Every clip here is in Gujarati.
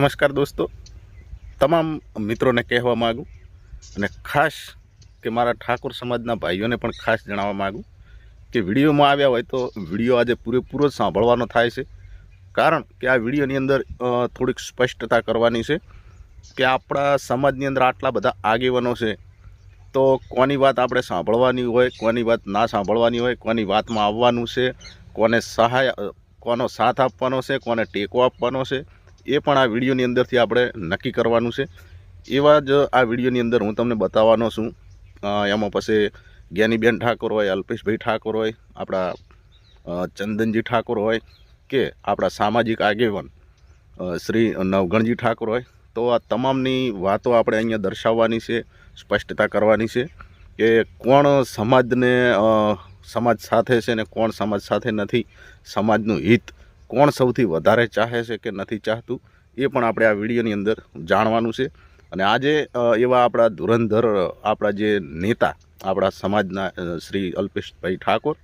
નમસ્કાર દોસ્તો. તમામ મિત્રોને કહેવા માગું અને ખાસ કે મારા ઠાકોર સમાજના ભાઈઓને પણ ખાસ જણાવવા માગું કે વિડીયોમાં આવ્યા હોય તો વીડિયો આજે પૂરેપૂરો જ સાંભળવાનો થાય છે. કારણ કે આ વિડીયોની અંદર થોડીક સ્પષ્ટતા કરવાની છે કે આપણા સમાજની અંદર આટલા બધા આગેવાનો છે. તો કોની વાત આપણે સાંભળવાની હોય, કોની વાત ના સાંભળવાની હોય, કોની વાતમાં આવવાનું છે, કોને સહાય કોનો સાથ આપવાનો છે, કોને ટેકો આપવાનો છે એ પણ આ વિડીયોની અંદરથી આપણે નક્કી કરવાનું છે. એવા જ આ વિડીયોની અંદર હું તમને બતાવવાનો છું. એમાં પછી જ્ઞાનીબેન ઠાકોર હોય, અલ્પેશભાઈ ઠાકોર હોય, આપણા ચંદનજી ઠાકોર હોય કે આપણા સામાજિક આગેવાન શ્રી નવગણજી ઠાકોર હોય. તો આ તમામની વાતો આપણે અહીંયા દર્શાવવાની છે, સ્પષ્ટતા કરવાની છે કે કોણ સમાજને સમાજ સાથે છે ને કોણ સમાજ સાથે નથી, સમાજનું હિત કોણ સૌથી વધારે ચાહે છે કે નથી ચાહતું, એ પણ આપણે આ વિડીયોની અંદર જાણવાનું છે. અને આજે એવા આપણા ધુરંધર આપણા જે નેતા, આપણા સમાજના શ્રી અલ્પેશભાઈ ઠાકોર,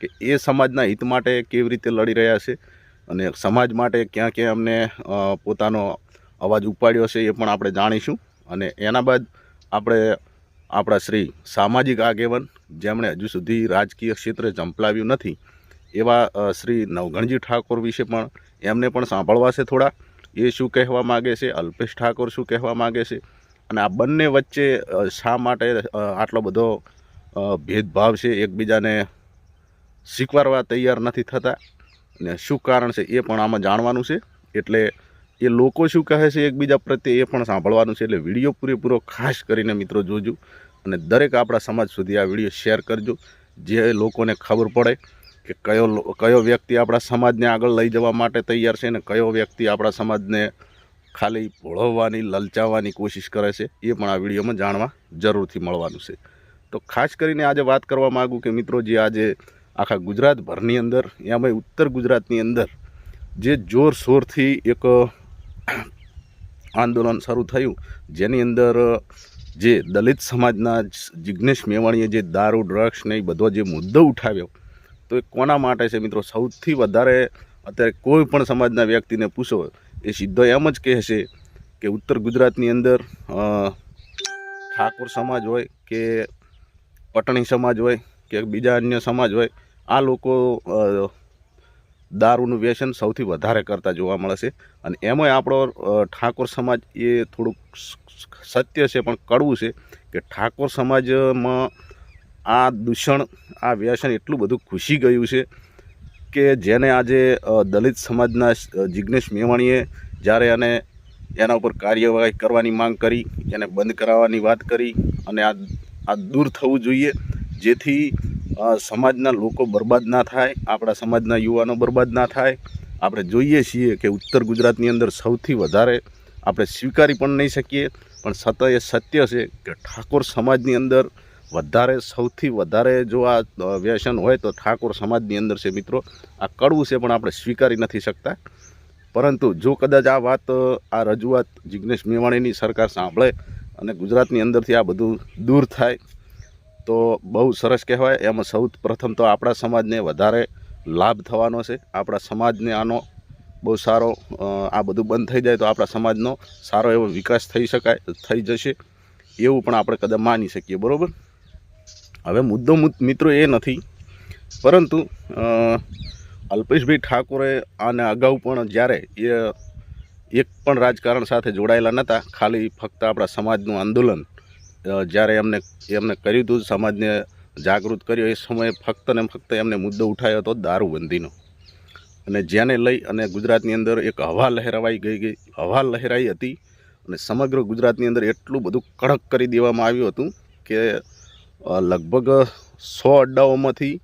કે એ સમાજના હિત માટે કેવી રીતે લડી રહ્યા છે અને સમાજ માટે ક્યાં ક્યાં અમને પોતાનો અવાજ ઉપાડ્યો છે એ પણ આપણે જાણીશું. અને એના બાદ આપણે, આપણા શ્રી સામાજિક આગેવાન, જેમણે હજુ સુધી રાજકીય ક્ષેત્રે ઝંપલાવ્યું નથી એવા શ્રી નવગણજી ઠાકોર વિશે પણ એમને પણ સાંભળવા છે થોડા. એ શું કહેવા માગે છે? અલ્પેશ ઠાકોર શું કહેવા માગે છે? અને આ બંને વચ્ચે શા માટે આટલો બધો ભેદભાવ છે? એકબીજાને સ્વીકારવા તૈયાર નથી થતા. ને શું કારણ છે? એ પણ આમાં જાણવાનું છે. એટલે એ લોકો શું કહે છે એકબીજા પ્રત્યે એ પણ સાંભળવાનું છે. એટલે વીડિયો પૂરેપૂરો ખાસ કરીને મિત્રો જોજો. અને દરેક આપણા સમાજ સુધી આ વીડિયો શેર કરજો. જે લોકોને ખબર પડે કે કયો કયો વ્યક્તિ આપણા સમાજને આગળ લઈ જવા માટે તૈયાર છે ને કયો વ્યક્તિ આપણા સમાજને ખાલી ભોળવવાની, લલચાવવાની કોશિશ કરે છે, એ પણ આ વિડીયોમાં જાણવા જરૂરથી મળવાનું છે. તો ખાસ કરીને આજે વાત કરવા માગું કે મિત્રો જે આજે આખા ગુજરાતભરની અંદર એમાંય ઉત્તર ગુજરાતની અંદર જે જોરશોરથી એક આંદોલન શરૂ થયું, જેની અંદર જે દલિત સમાજના જિજ્ઞેશ મેવાણીએ જે દારૂ, ડ્રગ્સ ને એ બધો જે મુદ્દો ઉઠાવ્યો તો એ કોના માટે છે મિત્રો? સૌથી વધારે અત્યારે કોઈ પણ સમાજના વ્યક્તિને પૂછો, એ સીધો એમ જ કહે છે કે ઉત્તર ગુજરાતની અંદર ઠાકોર સમાજ હોય કે પટણી સમાજ હોય કે બીજા અન્ય સમાજ હોય, આ લોકો દારૂનું વ્યસન સૌથી વધારે કરતા જોવા મળે છે. અને એમાંય આપણો ઠાકોર સમાજ એ થોડુંક સત્ય છે પણ કડવું છે કે ઠાકોર સમાજમાં આ દૂષણ આ વ્યસન એટલું બધું ખુશી ગયું છે કે જેને આજે દલિત સમાજના જિજ્ઞેશ મેવાણીએ જ્યારે એને એના ઉપર કાર્યવાહી કરવાની માંગ કરી, એને બંધ કરાવવાની વાત કરી અને આ આ દૂર થવું જોઈએ જેથી સમાજના લોકો બરબાદ ના થાય, આપણા સમાજના યુવાનો બરબાદ ના થાય. આપણે જોઈએ છીએ કે ઉત્તર ગુજરાતની અંદર સૌથી વધારે આપણે સ્વીકારી પણ નહીં શકીએ, પણ સતત એ સત્ય છે કે ઠાકોર સમાજની અંદર વધારે, સૌથી વધારે જો આ વ્યસન હોય તો ઠાકોર સમાજની અંદર છે મિત્રો, આ કડવું છે પણ આપણે સ્વીકારી નથી શકતા. પરંતુ જો કદાચ આ વાત આ રજૂઆત જિજ્ઞેશ મેવાણીની સરકાર સાંભળે અને ગુજરાતની અંદરથી આ બધું દૂર થાય, તો બહુ સરસ કહેવાય. એમાં સૌ પ્રથમ તો આપણા સમાજને વધારે લાભ થવાનો છે. આપણા સમાજને આનો બહુ સારો આ બધું બંધ થઈ જાય તો આપણા સમાજનો સારો એવો વિકાસ થઈ શકાય, થઈ જશે. એવું પણ આપણે કદાચ માની શકીએ. બરાબર? હવે મુદ્દો મિત્રો એ નથી. પરંતુ અલ્પેશભાઈ ઠાકોરે આને અગાઉ પણ જ્યારે એ, એક પણ રાજકારણ સાથે જોડાયેલા નહોતા ખાલી ફક્ત આપણા સમાજનું આંદોલન જ્યારે એમને એમને કર્યું હતું, સમાજને જાગૃત કર્યો, એ સમયે ફક્ત ને ફક્ત એમને મુદ્દો ઉઠાયો હતો દારૂબંધીનો. અને જેને લઈ અને ગુજરાતની અંદર એક હવા લહેરાવાઈ ગઈ ગઈ, હવા લહેરાઈ હતી અને સમગ્ર ગુજરાતની અંદર એટલું બધું કડક કરી દેવામાં આવ્યું હતું કે લગભગ સો અડ્ડાઓમાંથી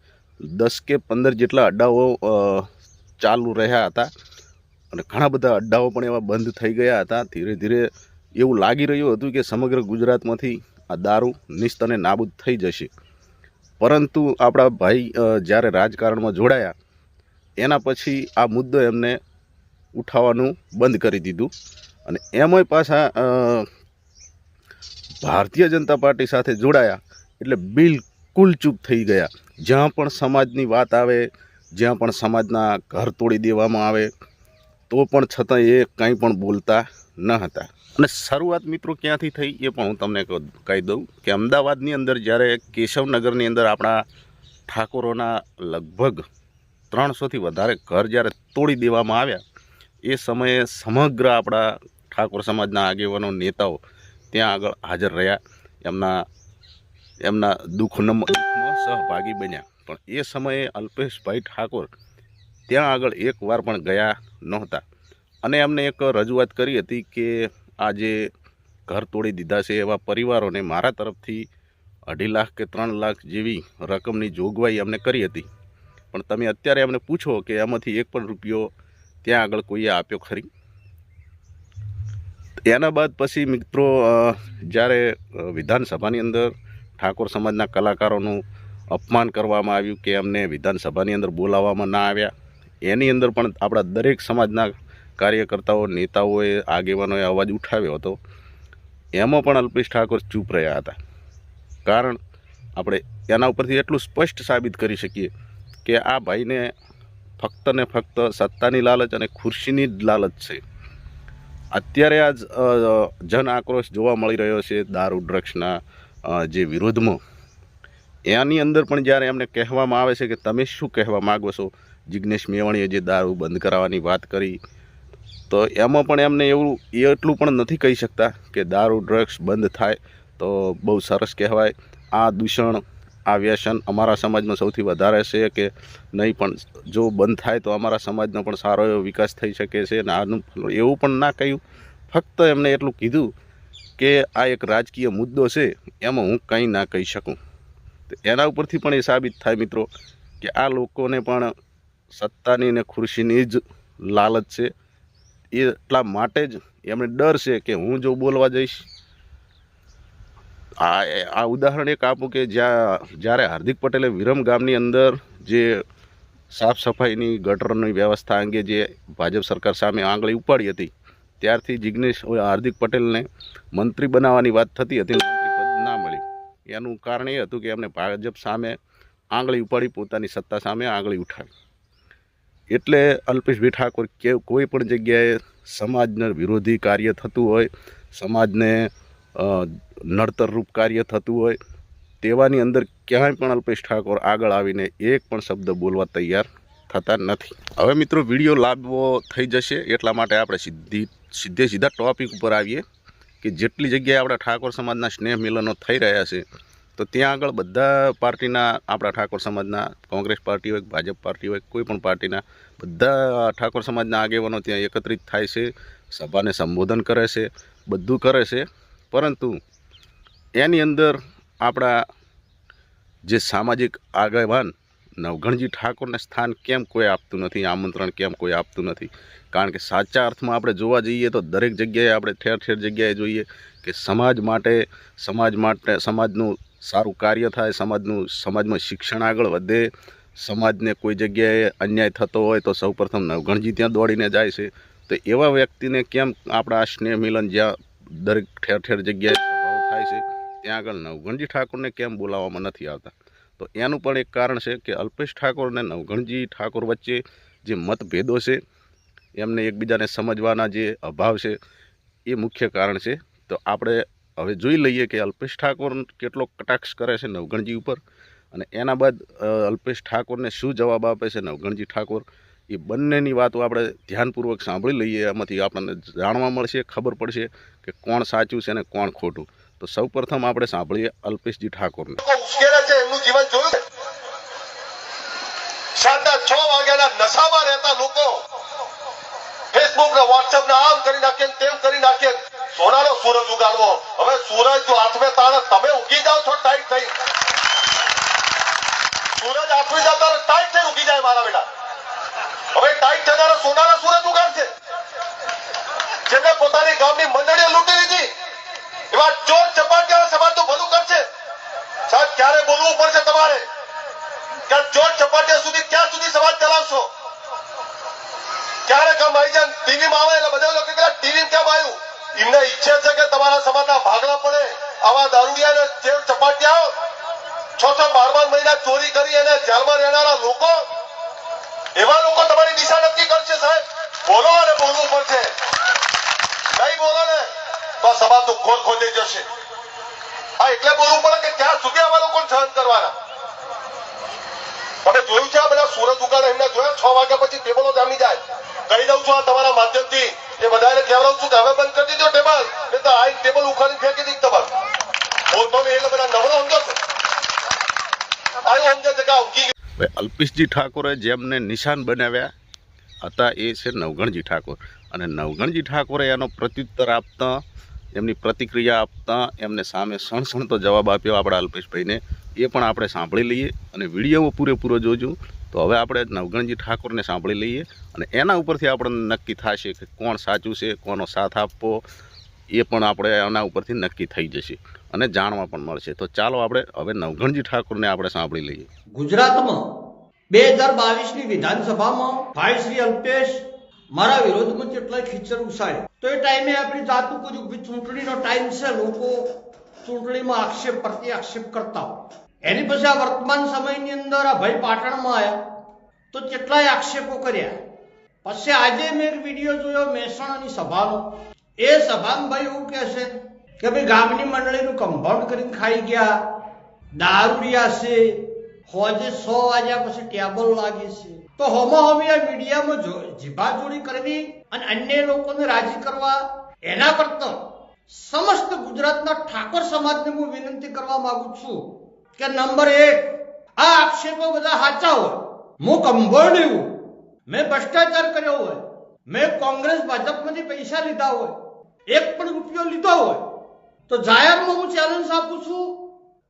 દસ કે પંદર જેટલા અડ્ડાઓ ચાલુ રહ્યા હતા. અને ઘણા બધા અડ્ડાઓ પણ એવા બંધ થઈ ગયા હતા. ધીરે ધીરે એવું લાગી રહ્યું હતું કે સમગ્ર ગુજરાતમાંથી આ દારૂ નિસ્ત અને નાબૂદ થઈ જશે. પરંતુ આપણા ભાઈ જ્યારે રાજકારણમાં જોડાયા, એના પછી આ મુદ્દો એમને ઉઠાવવાનું બંધ કરી દીધું. અને એમાંય પાછા ભારતીય જનતા પાર્ટી સાથે જોડાયા. એટલે બિલકુલ ચૂપ થઈ ગયા. જ્યાં પણ સમાજની વાત આવે, જ્યાં પણ સમાજના ઘર તોડી દેવામાં આવે, તો પણ છતાં એ કંઈ પણ બોલતા ન હતા. અને શરૂઆત મિત્રો ક્યાંથી થઈ એ પણ હું તમને કહી દઉં કે અમદાવાદની અંદર જ્યારે કેશવનગરની અંદર આપણા ઠાકોરોના લગભગ ત્રણસોથી વધારે ઘર જ્યારે તોડી દેવામાં આવ્યા, એ સમયે સમગ્ર આપણા ઠાકોર સમાજના આગેવાનો, નેતાઓ ત્યાં આગળ હાજર રહ્યા. એમના એમના દુઃખમાં સહભાગી બન્યા. પણ એ સમયે અલ્પેશભાઈ ઠાકોર ત્યાં આગળ એકવાર પણ ગયા નહોતા. અને એમને એક રજૂઆત કરી હતી કે આ જે ઘર તોડી દીધા છે એવા પરિવારોને મારા તરફથી અઢી લાખ કે ત્રણ લાખ જેવી રકમની જોગવાઈ અમને કરી હતી. પણ તમે અત્યારે એમને પૂછો કે એમાંથી એક પણ રૂપિયો ત્યાં આગળ કોઈએ આપ્યો ખરી? એના બાદ પછી મિત્રો જ્યારે વિધાનસભાની અંદર ઠાકોર સમાજના કલાકારોનું અપમાન કરવામાં આવ્યું કે અમને વિધાનસભાની અંદર બોલાવવામાં ના આવ્યા. એની અંદર પણ આપણા દરેક સમાજના કાર્યકર્તાઓ, નેતાઓએ આગેવાનોએ અવાજ ઉઠાવ્યો હતો. એમાં પણ અલ્પેશ ઠાકોર ચૂપ રહ્યા હતા. કારણ આપણે એના ઉપરથી એટલું સ્પષ્ટ સાબિત કરી શકીએ કે આ ભાઈને ફક્ત ને ફક્ત સત્તાની લાલચ અને ખુરશીની જ લાલચ છે. અત્યારે આ જન આક્રોશ જોવા મળી રહ્યો છે દારૂ, ડ્રગ્સના જે વિરોધમાં એની અંદર પણ જ્યારે એમને કહેવામાં આવે છે કે તમે શું કહેવા માગો છો? જિજ્ઞેશ મેવાણીએ જે દારૂ બંધ કરાવવાની વાત કરી, તો એમાં પણ એમને એવું એટલું પણ નથી કહી શકતા કે દારૂ, ડ્રગ્સ બંધ થાય તો બહુ સરસ કહેવાય. આ દૂષણ, આ વ્યસન અમારા સમાજમાં સૌથી વધારે છે કે નહીં પણ જો બંધ થાય તો અમારા સમાજનો પણ સારો એવો વિકાસ થઈ શકે છે. અને આનું એવું પણ ના કહ્યું. ફક્ત એમને એટલું કીધું કે આ એક રાજકીય મુદ્દો છે, એમાં હું કંઈ ના કહી શકું. એના ઉપરથી પણ એ સાબિત થાય મિત્રો, કે આ લોકોને પણ સત્તાની ને ખુરશીની જ લાલચ છે. એટલા માટે જ એમને ડર છે કે હું જો બોલવા જઈશ. આ આ ઉદાહરણ એક આપું કે જ્યાં, જ્યારે હાર્દિક પટેલે વિરમ ગામની અંદર જે સાફ સફાઈની ગટરની વ્યવસ્થા અંગે જે ભાજપ સરકાર સામે આંગળી ઉપાડી હતી ત્યારથી જિગ્નેશ હાર્દિક પટેલને મંત્રી બનાવવાની વાત થતી હતી મંત્રી પદ ના મળી એનું કારણ એ હતું કે એમને ભાજપ સામે આંગળી ઉપાડી પોતાની સત્તા સામે આંગળી ઉઠાવી. એટલે અલ્પેશભાઈ ઠાકોર કે કોઈ પણ જગ્યાએ સમાજને વિરોધી કાર્ય થતું હોય, સમાજને નડતરરૂપ કાર્ય થતું હોય, તેવાની અંદર ક્યાંય પણ અલ્પેશ ઠાકોર આગળ આવીને એક પણ શબ્દ બોલવા તૈયાર થતા નથી. હવે મિત્રો વીડિયો લાંબો થઈ જશે એટલા માટે આપણે સીધી સીધે સીધા ટોપિક ઉપર આવીએ કે જેટલી જગ્યાએ આપણા ઠાકોર સમાજના સ્નેહ મિલનો થઈ રહ્યા છે, તો ત્યાં આગળ બધા પાર્ટીના, આપણા ઠાકોર સમાજના, કોંગ્રેસ પાર્ટી હોય ભાજપ પાર્ટી હોય કોઈ પણ પાર્ટીના, બધા ઠાકોર સમાજના આગેવાનો ત્યાં એકત્રિત થાય છે, સભાને સંબોધન કરે છે, બધું કરે છે. પરંતુ એની અંદર આપણા જે સામાજિક આગેવાન નવઘણજી ઠાકોરને સ્થાન કેમ કોઈ આપતું નથી, આમંત્રણ કેમ કોઈ આપતું નથી? કારણ કે સાચા અર્થમાં આપણે જોવા જઈએ તો દરેક જગ્યાએ આપણે ઠેર ઠેર જગ્યાએ જોઈએ કે સમાજ માટે સમાજ માટે, સમાજનું સારું કાર્ય થાય, સમાજનું, સમાજમાં શિક્ષણ આગળ વધે, સમાજને કોઈ જગ્યાએ અન્યાય થતો હોય તો સૌપ્રથમ નવઘણજી ત્યાં દોડીને જાય છે. તો એવા વ્યક્તિને કેમ આપણા આ સ્નેહ મિલન જ્યાં દરેક ઠેર ઠેર જગ્યાએ સભાઓ થાય છે, ત્યાં આગળ નવઘણજી ઠાકોરને કેમ બોલાવવામાં નથી આવતા? તો એનું પણ એક કારણ છે કે અલ્પેશ ઠાકોર અને નવઘણજી ઠાકોર વચ્ચે જે મતભેદો છે, એમને એકબીજાને સમજવાના જે અભાવ છે, એ મુખ્ય કારણ છે. તો આપણે હવે જોઈ લઈએ કે અલ્પેશ ઠાકોર કેટલો કટાક્ષ કરે છે નવગણજી ઉપર અને એના બાદ અલ્પેશ ઠાકોરને શું જવાબ આપે છે નવગણજી ઠાકોર? એ બંનેની વાતો આપણે ધ્યાનપૂર્વક સાંભળી લઈએ એમાંથી આપણને જાણવા મળશે, ખબર પડશે કે કોણ સાચું છે અને કોણ ખોટું. તો સૌપ્રથમ આપણે સાંભળીએ અલ્પેશજી ઠાકોરને. જીવન જોયું? સાંજના છ વાગ્યાના નશામાં રહેતા લોકો ફેસબુક ને કરી નાખે તેમ કરી નાખે સોનાનો સૂરજ ઉગાડવો. હવે સૂરજ જો હાથમે તાણે, તમે ઉગી જાઓ છો ટાઈટ થઈ. સૂરજ હાથમી જતા ટાઈટ થઈ ઉગી જાય મારા બેટા. હવે ટાઈટ થનારો સોનાનો સૂરજ ઉગાડશે. જેને પોતાની ગામની મંડળીએ લૂંટી લીધી. એવા ચોર ચપાટિયા તો ભલું કરશે. સાહેબ, ક્યારે બોલવું પડશે તમારે? ચોર ચપાટિયા સુધી, ક્યાં સુધી સમાજ ચલાવશો? ક્યારે કામ આવી જાય? ટીવીમાં આવે એટલે બધા લોકો ટીવી કેમ આવ્યું? એમને ઈચ્છે છે કે તમારા સમાજના ભાગલા પડે. આવા દારૂડિયા ને ચેર ચપાટિયાઓ છ છ બાર બાર મહિના ચોરી કરી અને જેલમાં રહેનારા લોકો, એવા લોકો તમારી દિશા નક્કી કરશે, સાહેબ. બોલો અને બોલવું પડશે. નહીં બોલો ને. તો સમાજનું ખોર ખોજાઈ જશે. આ એટલે બોલવું પડે કે ક્યાં સુધી આવા લોકોને સહન કરવાના? તમે જોયું છે આ બધા સુરત ઉગાડે એમને જોયા? છ વાગ્યા પછી ટેબલો જામી જાય. કહી દઉં છું આ તમારા માધ્યમથી. એ બધાને કહેવડાવું છું કે હવે બંધ કરી દીધો ટેબલ. એ તો આ ટેબલ ઉખાડી ફેંકી દીધી તમારે. નહીં, એટલે બધા નવરો સમજો છો. આવું સમજે છે કે ઉગી અલ્પેશજી ઠાકોરે જેમને નિશાન બનાવ્યા હતા એ છે નવગણજી ઠાકોર. અને નવગણજી ઠાકોરે એનો પ્રત્યુત્તર આપતા એમની પ્રતિક્રિયા આપતા એમને સામે સણસણતો જવાબ આપ્યો આપણા અલ્પેશભાઈને. એ પણ આપણે સાંભળી લઈએ અને વીડિયો પૂરેપૂરો જોજો. તો હવે આપણે નવગણજી ઠાકોરને સાંભળી લઈએ અને એના ઉપરથી આપણને નક્કી થશે કે કોણ સાચું છે, કોનો સાથ આપવો, એ પણ આપણે એના ઉપરથી નક્કી થઈ જશે અને જાણવા પણ મળશે. તો ચાલો આપણે હવે નવગણજી ઠાકોરને આપણે સાંભળી લઈએ. ગુજરાતમાં બે હજાર બાવીસની વિધાનસભામાં ભાઈ શ્રી અલ્પેશ મારા વિરોધમાં કેટલાય ખીચર ઉસાય તો એ ટાઈમે આપણી જાતું કહ્યું ચૂંટણીનો ટાઈમ છે, લોકો ચૂંટણીમાં આક્ષેપ પ્રતિ આક્ષેપ કરતા એની પછી આ વર્તમાન સમયની અંદર આ ભાઈ પાટણમાં આવ્યા તો કેટલાય આક્ષેપો કર્યા. પછી આજે મેં એક વીડિયો જોયો મહેસાણાની સભાનો. એ સભામાં ભાઈ એવું કહે છે કે ભાઈ ગામની મંડળીનું કમ્પાઉન્ડ કરીને ખાઈ ગયા દારૂડિયા છે હોજે સો વાગ્યા પછી ટેબલ લાગે છે. તો હોમો હોમી આ મીડિયામાં જીભાજોડી કરવી અને અન્ય લોકોને રાજી કરવા, એના કરતા સમસ્ત ગુજરાતના ઠાકોર સમાજને હું વિનંતી કરવા માંગુ છું કે નંબર એક, આ આક્ષેપો બધા સાચા હોય. હું કંભોળ્યું મેં ભ્રષ્ટાચાર કર્યો હોય. મેં કોંગ્રેસ ભાજપમાંથી પૈસા લીધા હોય. એક પણ રૂપિયો લીધો હોય. તો જાહેરમાં હું ચેલેન્જ આપું છું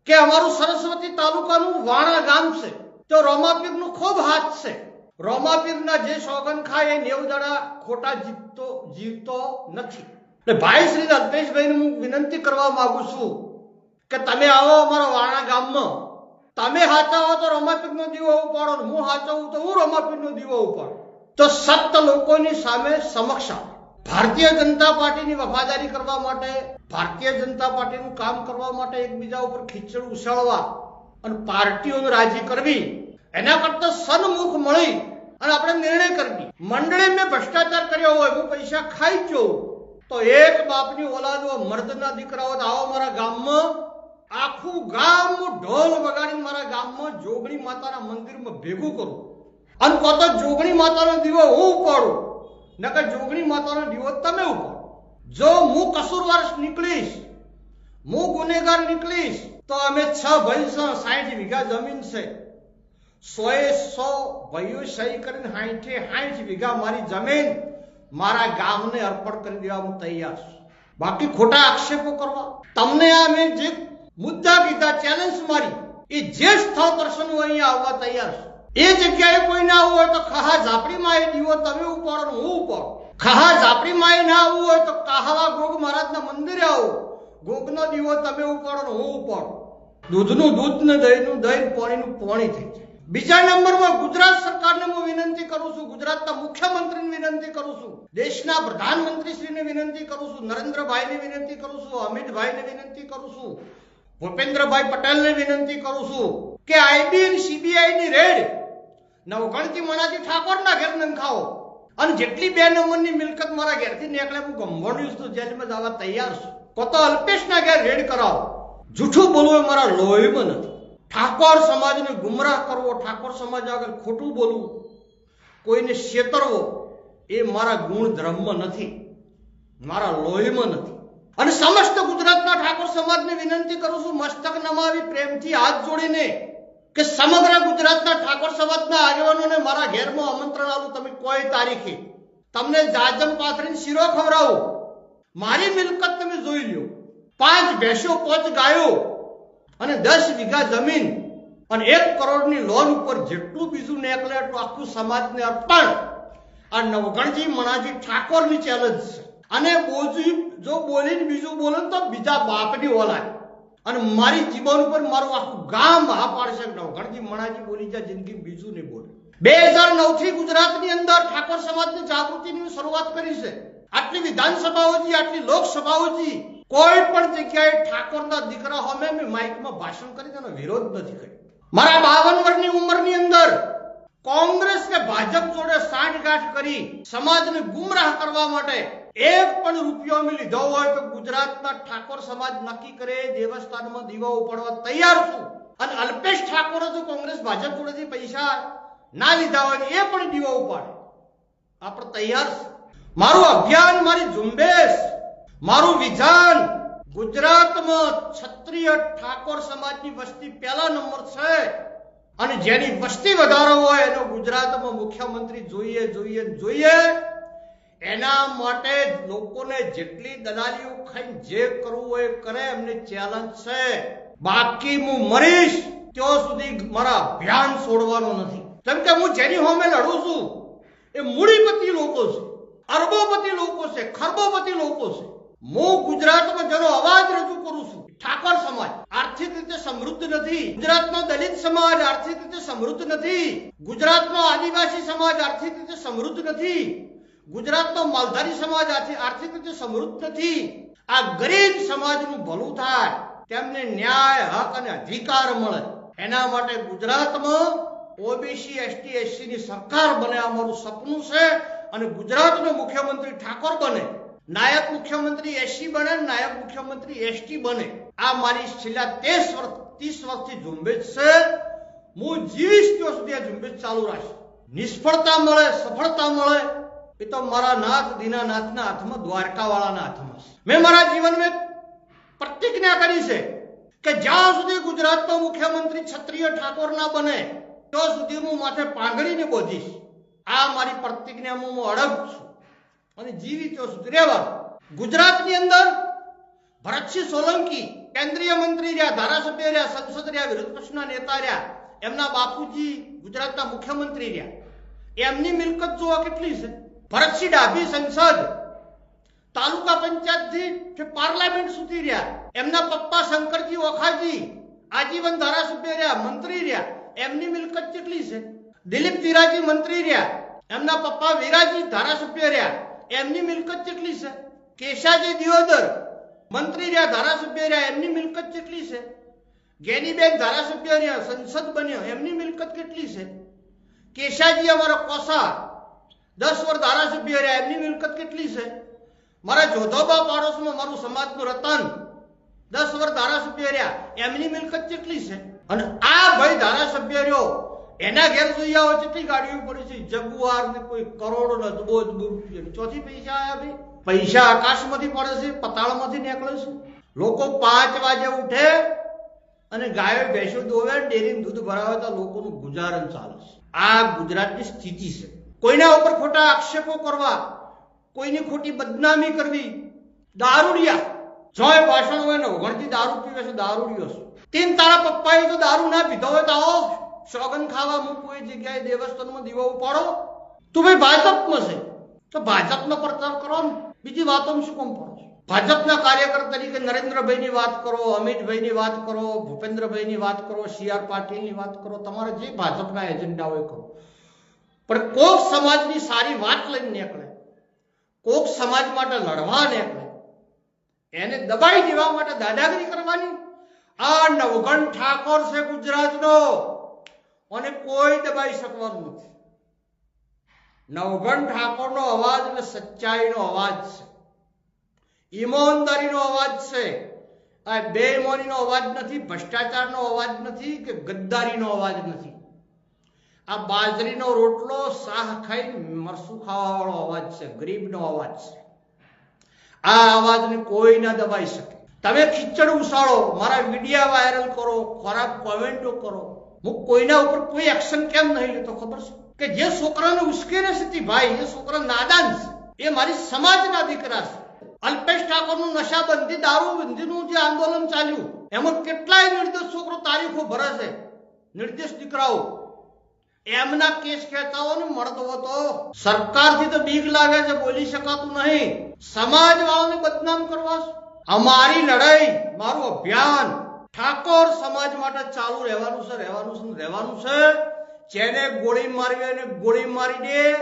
કે અમારું સરસ્વતી તાલુકાનું વાણા ગામ છે, તો રોમાપીરનું ખૂબ હાથ છે. રોમાપીરના જે સોગન ખાય એ નેવ જણા ખોટા જીવતો જીવતો નથી. એટલે ભાઈ શ્રી અલ્પેશભાઈને હું વિનંતી કરવા માંગુ છું કે તમે આવો અમારા વાણા ગામમાં. તમે હાચાવો તો રોમાપીરનો દીવો ઉપાડો હું હાચો હું તો હું રોમાપીરનો દીવો ઉપાડો. તો સત્ત લોકોની સામે સમક્ષ. ભારતીય જનતા પાર્ટીની વફાદારી કરવા માટે, ભારતીય જનતા પાર્ટીનું કામ કરવા માટે એકબીજા ઉપર ખીચડ ઉછાળવા અને પાર્ટીઓને રાજી કરવી, એના કરતા સન્મુખ મળી અને આપણે નિર્ણય કરવી. મંડળે મેં ભ્રષ્ટાચાર કર્યો હોય, હું પૈસા ખાઈ જ તો એક બાપની ઓલાદો મર્દના દીકરાઓ આવો મારા ગામમાં, આખું ગામ ઢોલ વગાડીને મારા ગામમાં જોગણી માતાના મંદિરમાં ભેગું કરું. અને પોતા જોગણી માતાનો દીવો હું ઉપાડું. નકર જોગણી માતાનો દીવો તમે ઊભો જો હું કસૂરવાર નીકળીશ, હું ગુનેગાર નીકળીશ, તો અમે છ ભાઈ છે સાઠ વીઘા જમીન છે. સોએ સો ભાઈઓ સહી કરીને હાઠે સાઠ વીઘા મારી જમીન મારા ગામને અર્પણ કરી દેવા હું તૈયાર છું. બાકી ખોટા આક્ષેપો કરવા. તમને આ મેં જે મુદ્દા કીધા ચેલેન્જ મારી, એ જે સ્થળ દર્શન હું અહીંયા આવવા તૈયાર છું. એ જગ્યાએ કોઈ ના આવવું હોય તો ખહા ઝાપડીમાં એ દીવો, તમે ઉપાડો હું ઉપાડો. ખહા ઝાપડીમાં એ ના આવવું હોય તો કાહવા ગોગ મહારાજના મંદિરે આવો. ગોગનો દીવો તમે ઉપાડો હું ઉપાડો. દૂધનું દૂધ ને દહીંનું દહીં, પાણીનું પાણી થઈ જાય. બીજા નંબરમાં ગુજરાત સરકારને હું વિનંતી કરું છું, ગુજરાતના મુખ્યમંત્રીને વિનંતી કરું છું, દેશના પ્રધાનમંત્રી શ્રીને વિનંતી કરું છું, નરેન્દ્રભાઈને વિનંતી કરું છું, અમિતભાઈને વિનંતી કરું છું, ભૂપેન્દ્રભાઈ પટેલને વિનંતી કરું છું કે આઈબી અને સીબીઆઈ ની રેડ નવગણથી મનાથી ઠાકોરના ઘેર નંખાવો અને જેટલી બે નંબરની મિલકત મારા ઘેરથી નીકળે, હું ગંભોડ્યું છું જેલમાં જવા તૈયાર છું. કોતો અલ્પેશના ઘેર રેડ કરાવો. જૂઠું બોલવું એ મારા લોહીમાં નથી. ઠાકોર સમાજને ગુમરાહ કરવો, ઠાકોર સમાજ આગળ ખોટું બોલવું, કોઈને છેતરવો, એ મારા ગુણ ધર્મમાં નથી. મારા લોહીમાં નથી. અને સમસ્ત ગુજરાતના ઠાકોર સમાજને વિનંતી કરું છું, મસ્તક નમાવી, પ્રેમથી હાથ જોડીને કે સમગ્ર ગુજરાતના ઠાકોર સમાજના આગેવાનોને મારા ઘેરમાં આમંત્રણ આવું તમે કોઈ તારીખે. તમને જાજમ પાથરીને શીરો ખવડાવો. મારી મિલકત તમે જોઈ લ્યો. પાંચ ભેંસો પાંચ ગાયો અને દસ વીઘા જમીન અને એક કરોડની લોન ઉપર જેટલું બીજું નીકળે એટલું આખું સમાજને અર્પણ. આ નવગણજી મણાજી ઠાકોરની ચેલેન્જ છે. અને બોજી જો બોલીને બીજું બોલે તો બીજા બાપની ઓલાય. અને મારી જીવન ઉપર મારું આખું ગામ હા પાડશે કે નવગણજી મણાજી બોલી જાય જિંદગી બીજું નહીં બોલે. બે હજાર નવથી ગુજરાતની અંદર ઠાકોર સમાજની જાગૃતિની શરૂઆત કરી છે. આટલી વિધાનસભાઓજી આટલી લોકસભાઓજી કોઈ પણ જગ્યાએ ઠાકોરના દીકરા હોમે મેં માઇકમાં ભાષણ કરી તેનો વિરોધ નથી કર્યો. મારા બાવન વર્ષની ઉંમરની અંદર કોંગ્રેસ કે ભાજપ જોડે સાંઠગાંઠ કરી સમાજને ગુમરાહ કરવા માટે એક પણ રૂપિયો અમે લીધો હોય તો ગુજરાતના ઠાકોર સમાજ નક્કી કરે, દેવસ્થાનમાં દીવા ઉપાડવા તૈયાર છું. અને અલ્પેશ ઠાકોરે જો કોંગ્રેસ ભાજપ જોડેથી પૈસા ના લીધા હોય એ પણ દીવા ઉપાડે. આપણે તૈયાર મારું અભિયાન, મારી ઝુંબેશ, મારું વિધાન ગુજરાતમાં ક્ષત્રિય ઠાકોર સમાજની વસ્તી પહેલા નંબર છે. અને જેની વસ્તી વધારો હોય એનો ગુજરાતમાં મુખ્યમંત્રી જોઈએ જોઈએ જોઈએ. એના માટે લોકોને જેટલી દલાલીઓ ખાઈને જે કરવું હોય એ કરે, એમને ચેલેન્જ છે. બાકી હું મરીશ ત્યાં સુધી મારા અભિયાન છોડવાનો નથી. કેમ કે હું જેની હોમે લડું છું, એ મૂડીપતિ લોકો છે, અરબોપતિ લોકો છે, ખરબોપતિ લોકો છે. હું ગુજરાતમાં જેનો અવાજ રજૂ કરું છું, ઠાકોર સમાજ, આર્થિક રીતે સમૃદ્ધ નથી. ગુજરાતનો દલિત સમાજ આર્થિક રીતે સમૃદ્ધ નથી. ગુજરાતનો આદિવાસી સમાજ આર્થિક રીતે સમૃદ્ધ નથી. ગુજરાતનો માલધારી સમાજ આર્થિક આર્થિક રીતે સમૃદ્ધ નથી. આ ગરીબ સમાજનું ભલું થાય, તેમને ન્યાય, હક અને અધિકાર મળે. એના માટે ગુજરાતમાં ઓબીસી, એસટી એસસી ની સરકાર બને, આ મારું સપનું છે અને ગુજરાતનો મુખ્યમંત્રી ઠાકોર બને. નાયક મુખ્યમંત્રી એસસી બને નાયક મુખ્યમંત્રી એસટી બને. આ મારી છેલ્લા ત્રીસ વર્ષ ત્રીસ વર્ષથી ઝુંબેશ છે. હું જીવીશ ત્યાં સુધી આ ઝુંબેશ ચાલુ રાખીશ. નિષ્ફળતા મળે, સફળતા મળે એ તો મારા નાથ દીનાનાથના હાથમાં દ્વારકાવાળાના હાથમાં છે. મેં મારા જીવનમાં પ્રતિજ્ઞા કરી છે કે જ્યાં સુધી ગુજરાતનો મુખ્યમંત્રી ક્ષત્રિય ઠાકોર ના બને, ત્યાં સુધી હું માથે પાંગડીને બોધીશ. આ મારી પ્રતિજ્ઞામાં હું અડગ છું. અને જીવી ત્યાં સુધી રહેવા ગુજરાતની અંદર ભરતસિંહ સોલંકી કેન્દ્રીય મંત્રી રહ્યા, ધારાસભ્ય રહ્યા, સંસદ રહ્યા વિરોધ પક્ષના નેતા રહ્યા, એમના બાપુજી ગુજરાતના મુખ્યમંત્રી રહ્યા. એમની મિલકત જોવા કેટલી છે? ભરતસિંહ ડાભી સંસદ તાલુકા પંચાયતથી પાર્લામેન્ટ સુધી રહ્યા, એમના પપ્પા શંકરજી ઓખાજી, આજીવન ધારાસભ્ય રહ્યા, મંત્રી રહ્યા, એમની મિલકત કેટલી છે? દિલીપ વિરાજી મંત્રી રહ્યા, એમના પપ્પા વિરાજી ધારાસભ્ય રહ્યા, એમની મિલકત કેટલી છે? કેશાજી દિયોદર મંત્રી રહ્યા, ધારાસભ્ય રહ્યા, એમની મિલકત કેટલી છે? ગેનીબેન ધારાસભ્ય રહ્યા, સંસદ બન્યો, એમની મિલકત કેટલી છે? કેશાજી અમારા કોસા દસ વર્ષ ધારાસભ્ય રહ્યા, એમની મિલકત કેટલી છે? મારા જોધોબા પાડોશમાં મારું સમાજનું રતન. દસ વર્ષ ધારાસભ્ય રહ્યા, એમની મિલકત કેટલી છે? અને આ ભાઈ ધારાસભ્ય રહ્યો, એના ઘેર જોઈ આવો કેટલી ગાડીઓ પડી છે, જગુઆર ને કોઈ કરોડો ને અદબો ચોથી પૈસા આવ્યા ભાઈ? પૈસા આકાશમાંથી પડે છે, પતાળમાંથી નીકળે છે. લોકો પાંચ વાગે ઉઠે અને ગાયો ભેંસો દોવે ડેરી દૂધ ભરાવે તો લોકોનું ગુજારણ ચાલે છે. આ ગુજરાતની સ્થિતિ છે. કોઈના ઉપર ખોટા આક્ષેપો કરવા, કોઈની ખોટી બદનામી કરવી દારૂડિયા જોય ભાષણ હોય ને વગણથી દારૂ પીવે છે દારૂડિયો છે. તીન તારા પપ્પાએ તો દારૂ ના પીધો હોય તો સોગન ખાવા મૂકવું કોઈ જગ્યાએ દેવસ્થાનમાં દીવો ઉપાડો. તું ભાઈ ભાજપમાં છે. તો ભાજપનો પ્રચાર કરો ને. બીજી વાતોમાં શું કોમ પડો ભાજપના કાર્યકર તરીકે નરેન્દ્રભાઈની વાત કરો, અમિતભાઈની વાત કરો, ભૂપેન્દ્રભાઈની વાત કરો, સી આર પાટીલની વાત કરો, તમારે જે ભાજપના એજન્ડા હોય કરો. પણ કોક સમાજની સારી વાત લઈને નીકળે. કોક સમાજ માટે લડવા નીકળે. એને દબાઈ દેવા માટે દાદાગીરી કરવાની. આ નવગણ ઠાકોર છે ગુજરાતનો. અને કોઈ દબાઈ શકવાનું નથી. નવગણ ઠાકોરનો અવાજ અને સચ્ચાઈનો અવાજ છે. ઈમાનદારીનો અવાજ છે. આ બેઈમાનીનો અવાજ નથી, ભ્રષ્ટાચારનો અવાજ નથી કે ગદ્દારીનો અવાજ નથી. આ બાજરીનો રોટલો શાહ ખાઈ મરસું ખાવાવાળો અવાજ છે, ગરીબનો અવાજ છે. આ અવાજને કોઈ ના દબાઈ શકે. તમે ખીચડ ઉછાળો, મારા વિડીયા વાયરલ કરો ખરાબ કોમેન્ટો કરો. હું કોઈના ઉપર કોઈ એક્શન કેમ નહીં લેતો, ખબર છે? કે જે છોકરાને ઉશ્કેરે છે ભાઈ એ છોકરા નાદાન છે, એ મારી સમાજના દીકરા છે. અલ્પેશ ઠાકોરનું નશાબંધી, દારૂબંધીનું જે આંદોલન ચાલ્યું, એમાં કેટલાય નિર્દોષ છોકરો તારીખો ભરે છે. નિર્દોષ દીકરાઓ એમના કેસ ખેંચાવો મળતો હતો. સરકારથી તો બીક લાગે છે, બોલી શકાતું નહીં. સમાજ વાળાને બદનામ કરવા અમારી લડાઈ, મારું અભિયાન. ઠાકોર સમાજ માટે ચાલુ રહેવાનું છે રહેવાનું છે રહેવાનું છે. જેને ગોળી મારવી એને ગોળી મારી દે.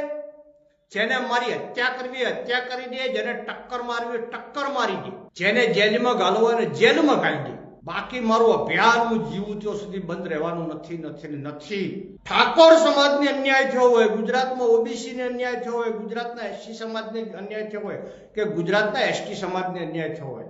જેને મારી હત્યા કરવી હત્યા કરી દે. જેને ટક્કર મારવી ટક્કર મારી દે. જેને જેલમાં ઘાલવો એને જેલમાં ઘાલી દે. બાકી મારું અભિયાન હું જીવું ત્યાં સુધી બંધ રહેવાનું નથી નથી નથી. ઠાકોર સમાજને અન્યાય થયો હોય, ગુજરાતમાં ઓબીસી ને અન્યાય થયો હોય, ગુજરાતના એસટી સમાજને અન્યાય થયો હોય કે ગુજરાતના એસટી સમાજને અન્યાય થયો હોય?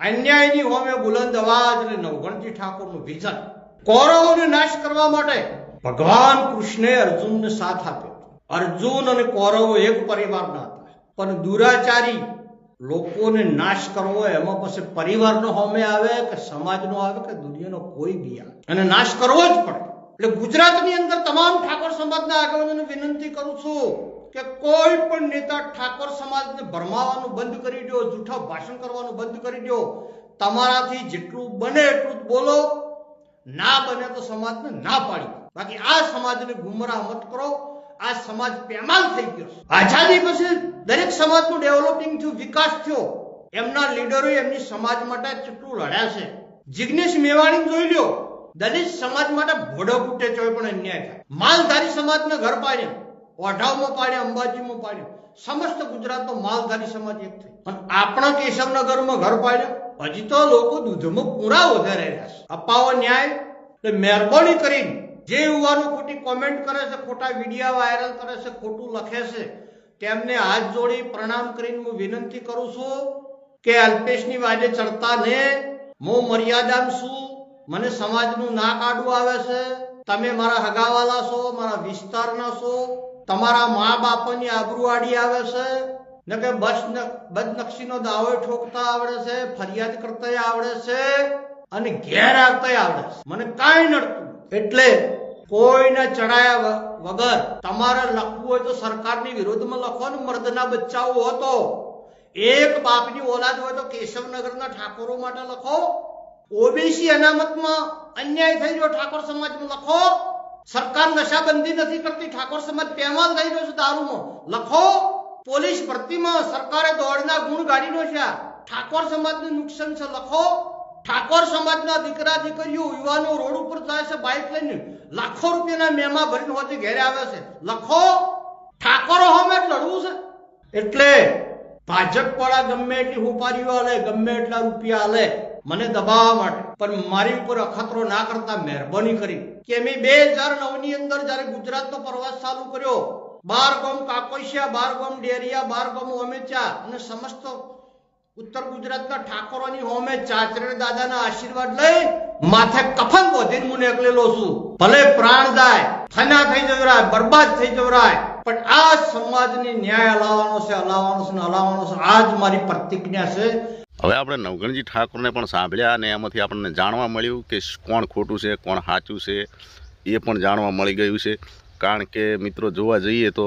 અન્યાયની હોમે બુલંદ અવાજ અને નવગણજી ઠાકોરનું વિઝન. કૌરવોને નાશ કરવા માટે ભગવાન કૃષ્ણે અર્જુનને સાથ આપ્યો. અર્જુન અને કૌરવો એક પરિવારના હતા. પણ દુરાચારી લોકોને નાશ કરવો એમાં પછી પરિવારનો હોમે આવે કે સમાજનો આવે કે દુનિયાનો કોઈ બી આવે. અને નાશ કરવો જ પડે. એટલે ગુજરાતની અંદર તમામ ઠાકોર સમાજના આગેવાનોને વિનંતી કરું છું કે કોઈ પણ નેતા ઠાકોર સમાજને ભરમાવાનું બંધ કરી દો જૂઠા ભાષણ કરવાનું બંધ કરી દો તમારાથી જેટલું બને એટલું બોલો. ના બને તો સમાજને ના પાડી બાકી આ સમાજને ગુમરાહ મત કરો. આ સમાજ પેમાલ થઈ ગયો આઝાદી પછી દરેક સમાજનું ડેવલપિંગ થયું, વિકાસ થયો. એમના લીડરો એમની સમાજ માટે કેટલું લડ્યા છે. જિગ્નેશ મેવાણી જોઈ લ્યો. દલિત સમાજ માટે ભોડો ફૂટે ચોય પણ અન્યાય થાય. માલધારી સમાજને ઘર પાડ્યા. ઓઢાવમાં પાડ્યા, અંબાજીમાં પાડ્યા. સમસ્ત ગુજરાતનો માલધારી સમાજ એક થઈ પણ આપણા કેશવનગરમાં ઘર પાડ્યા. હજી તો લોકો દૂધમાં પૂરા વધારે રહ્યા છે. અપાવો ન્યાય મહેરબાની કરીને જે યુવાનો ખોટી કોમેન્ટ કરે છે, ખોટા વિડીયા વાયરલ કરે છે, ખોટું લખે છે, તેમને હાથ જોડી પ્રણામ કરીને હું વિનંતી કરું છું કે અલ્પેશની વાજે ચડતા ને હું મર્યાદામાં છું, મને સમાજનું ના કાઢવું આવે છે, તમે મારા હગાવાલા છો, મારા વિસ્તારના છો, તમારા મા બાપની આબરૂ આડી આવે છે ને કે બસ બદનક્ષીનો દાવો ઠોકતા આવડે છે, ફરિયાદ કરતા આવડે છે અને ઘેર આવતા આવડે છે મને કાંઈ નડતું. એટલે કોઈને ચડાયા વગર તમારે લખવું હોય તો સરકારની વિરોધમાં લખો ને મર્દના બચ્ચાઓ હતો એક બાપની ઓલાદ હોય તો કેશવનગરના ઠાકોરો માટે લખો. ઓબીસી અનામતમાં અન્યાય થઈ રહ્યો ઠાકોર સમાજમાં લખો. સરકાર નશાબંધી નથી કરતી, ઠાકોર સમાજ પહેમાલ થઈ રહ્યો છે દારૂમાં. લખો. પોલીસ ભરતીમાં સરકારે દોડના ગુણ ગાડીનો છે. ઠાકોર સમાજનું નુકસાન છે, લખો. ઠાકોર સમાજના દીકરા દીકરીઓ યુવાનો રોડ ઉપર જાય છે બાઇક લઈને, લાખો રૂપિયાના મેમા ભરીને હોતી ઘેરે આવે છે. લખો, ઠાકોરો હમે લડવું છે. એટલે ભાજપ વાળા ગમે એટલી હુપારીઓ આલે ગમે એટલા રૂપિયા આલે મને દબાવવા માટે. પણ મારી ઉપર અખતરો ના કરતા મહેરબાની કરી કે મેં બે હજાર નવની અંદર જયારે ગુજરાતનો પ્રવાસ ચાલુ કર્યો, બાર ગામ કાકોશિયા, બાર ગામ ડેરિયા, બાર ગામ અમિત અને સમસ્ત ઉત્તર ગુજરાતના ઠાકોરોની હોમે ચાચરણ દાદાના આશીર્વાદ લઈ માથે કફન બોધીને હું નીકળેલો છું. ભલે પ્રાણ જાય ફના થઈ જવરાય, બરબાદ થઈ જવરાય, પણ આ સમાજની ન્યાય અલાવવાનો છે અલાવવાનો છે ને છે આ મારી પ્રતિજ્ઞા છે. હવે આપણે નવગણજી ઠાકોરને પણ સાંભળ્યા અને એમાંથી આપણને જાણવા મળ્યું કે કોણ ખોટું છે, કોણ સાચું છે, એ પણ જાણવા મળી ગયું છે. કારણ કે મિત્રો જોવા જઈએ તો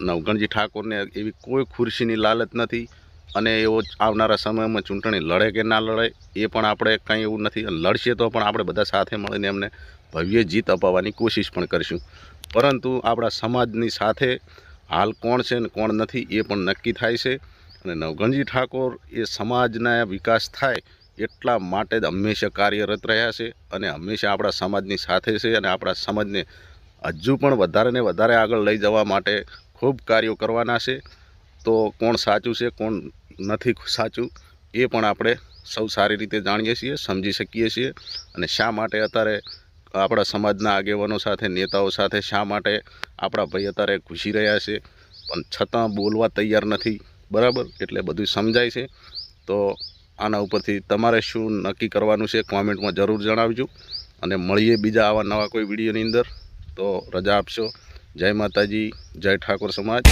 નવગણજી ઠાકોરને એવી કોઈ ખુરશીની લાલચ નથી. અને એવો આવનારા સમયમાં ચૂંટણી લડે કે ના લડે, એ પણ આપણે કંઈ એવું નથી. લડશે તો પણ આપણે બધા સાથે મળીને એમને ભવ્ય જીત અપાવવાની કોશિશ પણ કરીશું. પરંતુ આપણા સમાજની સાથે હાલ કોણ છે ને કોણ નથી એ પણ નક્કી થાય છે. અને નવગણજી ઠાકોર એ સમાજના વિકાસ થાય એટલા માટે જ હંમેશા કાર્યરત રહ્યા છે અને હંમેશા આપણા સમાજની સાથે છે અને આપણા સમાજને હજુ પણ વધારે ને વધારે આગળ લઈ જવા માટે ખૂબ કાર્યો કરવાના છે. તો કોણ સાચું છે, કોણ નથી સાચું. એ પણ આપણે સૌ સારી રીતે જાણીએ છીએ, સમજી શકીએ છીએ અને શા માટે અત્યારે આપણા સમાજના આગેવાનો સાથે, નેતાઓ સાથે શા માટે આપણા ભાઈ અત્યારે ઘૂસી રહ્યા છે? પણ છતાં બોલવા તૈયાર નથી, બરાબર? એટલે બધું સમજાય છે. તો આના ઉપરથી તમારે શું નક્કી કરવાનું છે કોમેન્ટમાં જરૂર જણાવજો. અને મળીએ બીજા આવા નવા કોઈ વિડીયોની અંદર. તો રજા આપશો. જય માતાજી, જય ઠાકોર સમાજ.